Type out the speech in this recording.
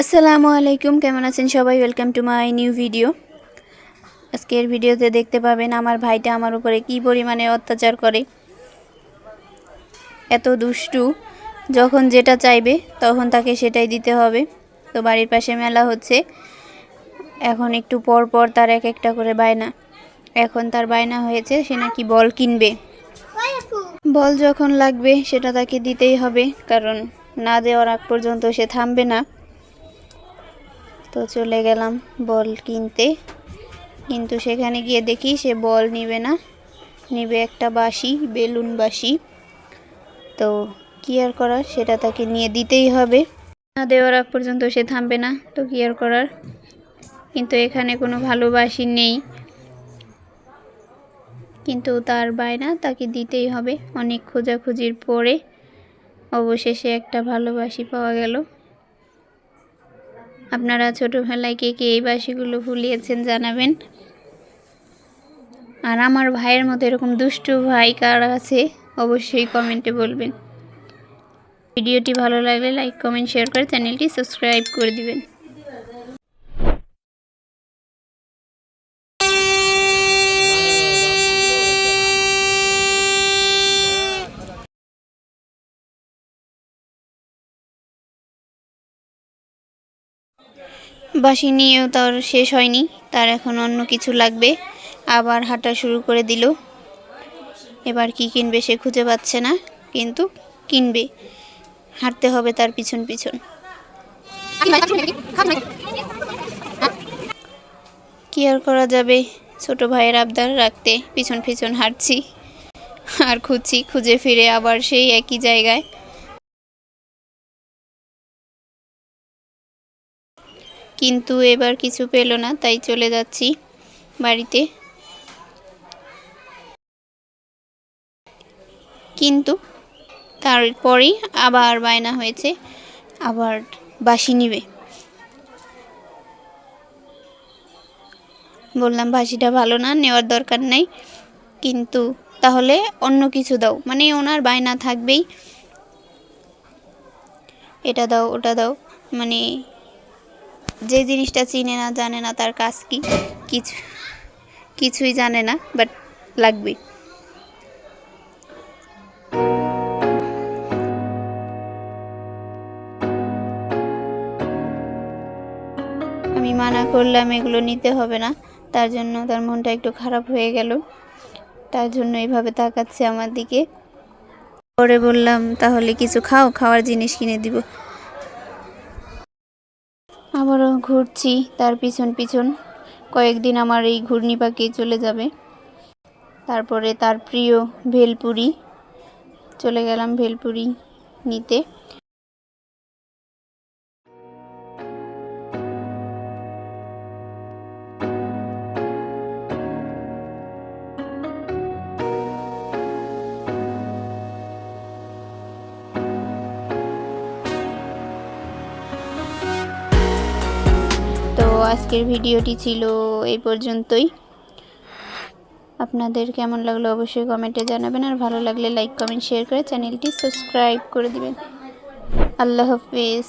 আসসালামু আলাইকুম, কেমন আছেন সবাই? Welcome to my new video আজকের ভিডিওতে দেখতে পাবেন আমার ভাইটা আমার উপরে কি পরিমাণে অত্যাচার করে। এত দুষ্টু, যখন যেটা চাইবে তখন তাকে সেটাই দিতে হবে। তো বাড়ির পাশে মেলা হচ্ছে। এখন একটু পর পর তার এক একটা করে বায়না। এখন তার বায়না হয়েছে, সে নাকি বল কিনবে। বল যখন লাগবে, সেটা তাকে দিতেই হবে। কারণ না দেওয়ার আগ পর্যন্ত সে থামবে না। তো চলে গেলাম বল কিনতে। কিন্তু সেখানে গিয়ে দেখি সে বল নিবে না। নিবে একটা বাসি বেলুন বাঁশি। তো কী আর করার, সেটা তাকে নিয়ে দিতেই হবে। না দেওয়ার আগ পর্যন্ত সে থামবে না, তো কী আর করার? কিন্তু এখানে কোনো ভালো বাঁশি নেই। কিন্তু তার বায়না তাকে দিতেই হবে। অনেক খোঁজাখুঁজির পরে অবশেষে একটা ভালোবাসি পাওয়া গেল। আপনারা ছোটোবেলায় কে কে এই বাসিগুলো ফুলিয়েছেন জানাবেন। আর আমার ভাইয়ের মতো এরকম দুষ্টু ভাই কার আছে, অবশ্যই কমেন্টে বলবেন। ভিডিওটি ভালো লাগলে লাইক, কমেন্ট, শেয়ার করে চ্যানেলটি সাবস্ক্রাইব করে দিবেন। বাসি নিয়েও তার শেষ হয়নি, তার এখন অন্য কিছু লাগবে। আবার হাঁটা শুরু করে দিল। এবার কি কিনবে সে খুঁজে পাচ্ছে না, কিন্তু কিনবে। হাঁটতে হবে তার পিছন পিছন। কি আর করা যাবে? ছোট ভাইয়ের আবদার রাখতে পিছন পিছন হাঁটছি। আর খুঁজছি, খুঁজে ফিরে আবার সেই একই জায়গায়। কিন্তু এবার কিছু পেল না, তাই চলে যাচ্ছি বাড়িতে। কিন্তু তারপরেই আবার বায়না হয়েছে, আবার বাসি নিবে। বললাম বাসিটা ভালো না, নেওয়ার দরকার নাই। কিন্তু তাহলে অন্য কিছু দাও। মানে ওনার বায়না থাকবেই। এটা দাও, ওটা দাও মানে যে জিনিসটা চিনে না, জানে না তার কাজ কি, কিছু, কিছুই জানে না বাট লাগবে আমি মানা করলাম এগুলো নিতে হবে না, তার জন্য তার মনটা একটু খারাপ হয়ে গেল। তার জন্য এইভাবে তাকাচ্ছে আমার দিকে। পরে বললাম, তাহলে কিছু খাও, খাওয়ার জিনিস কিনে দিব। আবারও ঘুরছি তার পিছন পিছন। কয়েকদিন আমার এই ঘূর্ণি পাখি চলে যাবে। তারপরে তার প্রিয় ভেলপুরি। চলে গেলাম ভেলপুরি নিতে। আজকের ভিডিওটি ছিল এই পর্যন্তই। আপনাদের কেমন লাগল অবশ্যই কমেন্টে জানাবেন, আর ভালো লাগলে লাইক কমেন্ট শেয়ার করে চ্যানেলটি সাবস্ক্রাইব করে দিবেন। আল্লাহ হাফিজ।